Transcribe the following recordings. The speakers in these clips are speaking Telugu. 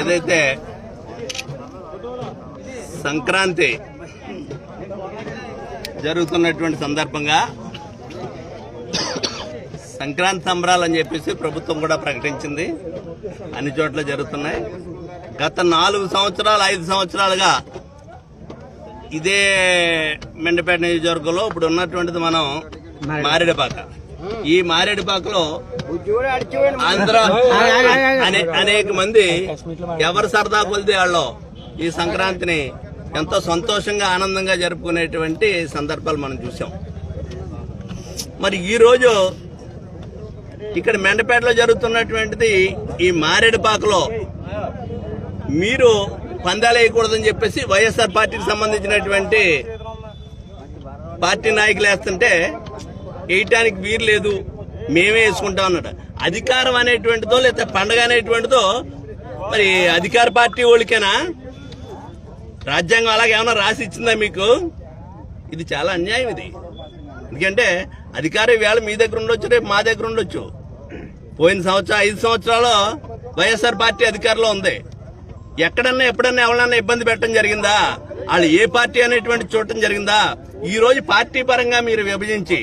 ఏదైతే సంక్రాంతి జరుగుతున్నటువంటి సందర్భంగా సంక్రాంతి సంబరాలు అని చెప్పేసి ప్రభుత్వం కూడా ప్రకటించింది. అన్ని చోట్ల జరుగుతున్నాయి. గత నాలుగు సంవత్సరాలు ఐదు సంవత్సరాలుగా ఇదే మెండపేట నియోజకవర్గంలో ఇప్పుడు ఉన్నటువంటిది మనం మారేడుపాక. ఈ మారేడుపాకలో ఆంధ్ర అనే అనేక మంది ఎవరు సరదా కొలితే వాళ్ళు ఈ సంక్రాంతిని ఎంతో సంతోషంగా ఆనందంగా జరుపుకునేటువంటి సందర్భాలు మనం చూసాం మరి ఈరోజు ఇక్కడ మెండపేటలో జరుగుతున్నటువంటిది ఈ మారేడుపాకలో మీరు పందాలు వేయకూడదని చెప్పేసి వైఎస్ఆర్ పార్టీకి సంబంధించినటువంటి పార్టీ నాయకులు వేస్తుంటే వేయటానికి వీరు లేదు మేమే వేసుకుంటాం అన్నట్టు అధికారం అనేటువంటిదో లేకపోతే పండగ అనేటువంటిదో మరి అధికార పార్టీ వాళ్ళకేనా? రాజ్యాంగం అలాగే ఏమైనా రాసి ఇచ్చిందా మీకు? ఇది చాలా అన్యాయం ఇది. ఎందుకంటే అధికారం వేళ మీ దగ్గర ఉండొచ్చు రేపు మా దగ్గర ఉండొచ్చు. పోయిన సంవత్సరం ఐదు సంవత్సరాలు వైఎస్ఆర్ పార్టీ అధికారంలో ఉంది. ఎక్కడన్నా ఎప్పుడన్నా ఎవరన్నా ఇబ్బంది పెట్టడం జరిగిందా? వాళ్ళు ఏ పార్టీ అనేటువంటి చూడటం జరిగిందా? ఈ రోజు పార్టీ పరంగా మీరు విభజించి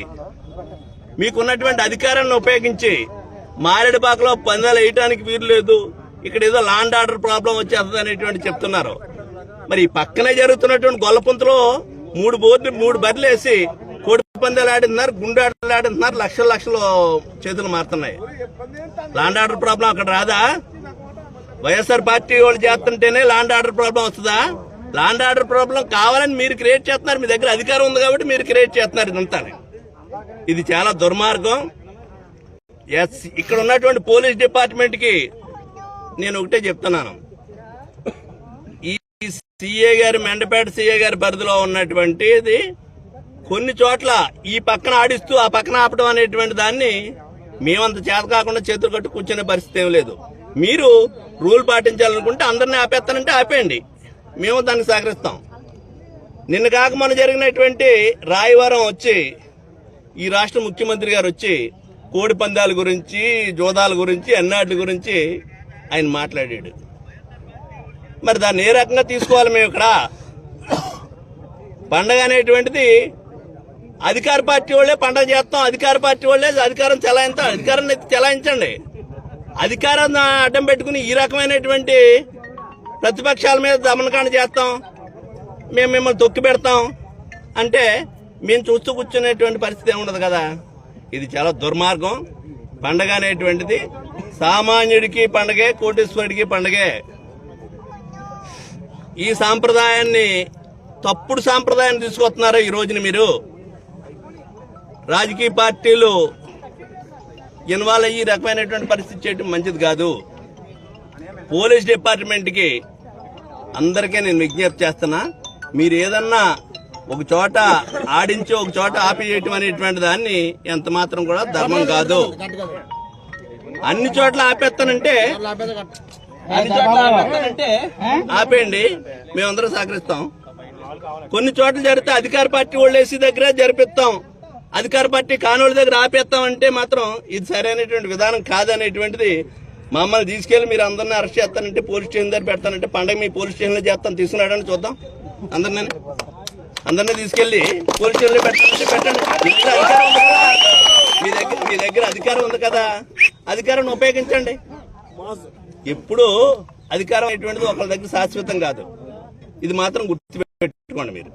మీకున్నటువంటి అధికారాన్ని ఉపయోగించి మారేడుపాకలో పందాలు వేయటానికి వీలు లేదు. ఇక్కడ ఏదో లాండ్ ఆర్డర్ ప్రాబ్లం వచ్చేస్తుంది అనేటువంటి చెప్తున్నారు. మరి ఈ పక్కనే జరుగుతున్నటువంటి గొల్లపుంతలో మూడు బోర్డు మూడు బర్రెలు వేసి కోడి పందాలు గుండె ఆర్డర్లు ఆడుతున్నారు లక్షల లక్షలు చేతులు మారుతున్నాయి. లాండ్ ఆర్డర్ ప్రాబ్లం అక్కడ రాదా? వైఎస్ఆర్ పార్టీ వాళ్ళు చేస్తుంటేనే లాండ్ ఆర్డర్ ప్రాబ్లం వస్తుందా? లాండ్ ఆర్డర్ ప్రాబ్లం కావాలని మీరు క్రియేట్ చేస్తున్నారు. మీ దగ్గర అధికారం ఉంది కాబట్టి మీరు క్రియేట్ చేస్తున్నారు ఇదంతా. ఇది చాలా దుర్మార్గం. ఎస్ ఇక్కడ ఉన్నటువంటి పోలీస్ డిపార్ట్మెంట్కి నేను ఒకటే చెప్తున్నాను. ఈ సిఏ గారి మెండపేట సిఏ గారి పరిధిలో ఉన్నటువంటిది కొన్ని చోట్ల ఈ పక్కన ఆడిస్తూ ఆ పక్కన ఆపడం అనేటువంటి దాన్ని మేమంత చేత కాకుండా చేతులు కట్టు కూర్చునే పరిస్థితి ఏం లేదు. మీరు రూల్ పాటించాలనుకుంటే అందరినీ ఆపేస్తానంటే ఆపేయండి. మేము దాన్ని సహకరిస్తాం. నిన్న కాక మొన్న జరిగినటువంటి రాయవరం వచ్చి ఈ రాష్ట్ర ముఖ్యమంత్రి గారు వచ్చి కోడి పందాల గురించి జోదాల గురించి అన్నాటి గురించి ఆయన మాట్లాడాడు. మరి దాన్ని ఏ రకంగా తీసుకోవాలి మేము ఇక్కడ? పండగ అనేటువంటిది అధికార పార్టీ వాళ్ళే పండగ చేస్తాం అధికార పార్టీ వాళ్ళే అధికారం చెలాయిస్తాం అధికారాన్ని చెలాయించండి. అధికారాన్ని అడ్డం పెట్టుకుని ఈ రకమైనటువంటి ప్రతిపక్షాల మీద దమనకాండ చేస్తాం. మేము మిమ్మల్ని తొక్కి పెడతాం. అంటే మేము చూస్తూ కూర్చునేటువంటి పరిస్థితి ఏముండదు కదా? ఇది చాలా దుర్మార్గం. పండగ అనేటువంటిది సామాన్యుడికి పండగే కోటేశ్వరుడికి పండగే. ఈ సాంప్రదాయాన్ని తప్పుడు సాంప్రదాయాన్ని తీసుకొస్తున్నారా ఈ రోజున మీరు? రాజకీయ పార్టీలు ఇన్వాల్వ్ అయ్యి ఈ రకమైనటువంటి పరిస్థితి చేయడం మంచిది కాదు. పోలీస్ డిపార్ట్మెంట్కి అందరికీ నేను విజ్ఞప్తి చేస్తున్నా. మీరు ఏదన్నా ఒక చోట ఆడించి ఒక చోట ఆపి చేయటం అనేటువంటి దాన్ని ఎంత మాత్రం కూడా ధర్మం కాదు. అన్ని చోట్ల ఆపేస్తానంటే అన్ని చోట్ల ఆపేస్తానంటే ఆపేయండి మేమందరం సహకరిస్తాం. కొన్ని చోట్ల జరిగితే అధికార పార్టీ వాళ్ళు వేసి దగ్గర జరిపిస్తాం. అధికార పార్టీ కానోళ్ళ దగ్గర ఆపేస్తాం అంటే మాత్రం ఇది సరైనటువంటి విధానం కాదనేటువంటిది మమ్మల్ని తీసుకెళ్ళి మీరు అందరిని అరెస్ట్ చేస్తానంటే పోలీస్ స్టేషన్ దగ్గర పెడతానంటే పండగ మీ పోలీస్ స్టేషన్లో చేస్తాను తీసుకున్నాడని చూద్దాం. అందరినీ అందరినీ తీసుకెళ్ళి పోలీస్ పెట్టండి పెట్టాలంటే పెట్టండి మీ దగ్గర మీ దగ్గర మీ దగ్గర అధికారం ఉంది కదా. అధికారాన్ని ఉపయోగించండి. ఎప్పుడు అధికారం అనేటువంటిది ఒకరి దగ్గర శాశ్వతం కాదు. ఇది మాత్రం గుర్తుపెట్టుకోండి మీరు.